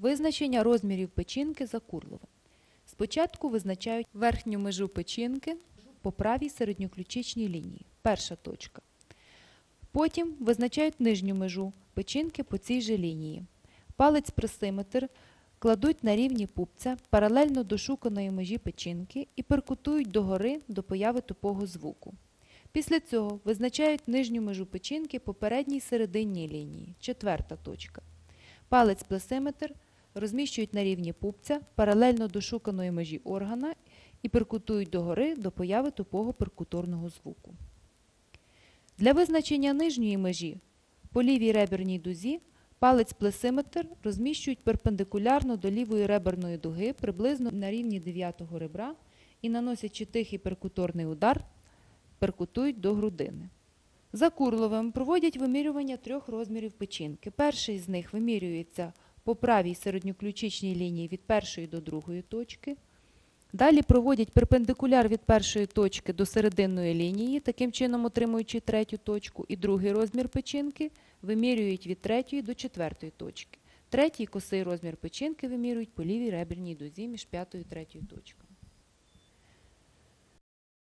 Визначення розмірів печінки за Курловим. Спочатку визначають верхню межу печінки по правій середньоключичній лінії. Перша точка. Потім визначають нижню межу печінки по цій же лінії. Палець пресиметр кладуть на рівні пупця паралельно до шуканої межі печінки і перкутують догори до появи тупого звуку. Після цього визначають нижню межу печінки по передній серединній лінії. Четверта точка. Палець плесиметр розміщують на рівні пупця паралельно до шуканої межі органа і перкутують догори до появи тупого перкуторного звуку. Для визначення нижньої межі по лівій реберній дузі палець плесиметр розміщують перпендикулярно до лівої реберної дуги приблизно на рівні 9 ребра і наносячи тихий перкуторний удар, перкутують до грудини. За Курловим проводять вимірювання трьох розмірів печінки. Перший з них вимірюється по правій середньоключичній лінії від першої до другої точки. Далі проводять перпендикуляр від першої точки до серединної лінії, таким чином отримуючи третю точку, і другий розмір печінки вимірюють від третьої до четвертої точки. Третій косий розмір печінки вимірюють по лівій реберній дозі між п'ятою і третьою точкою.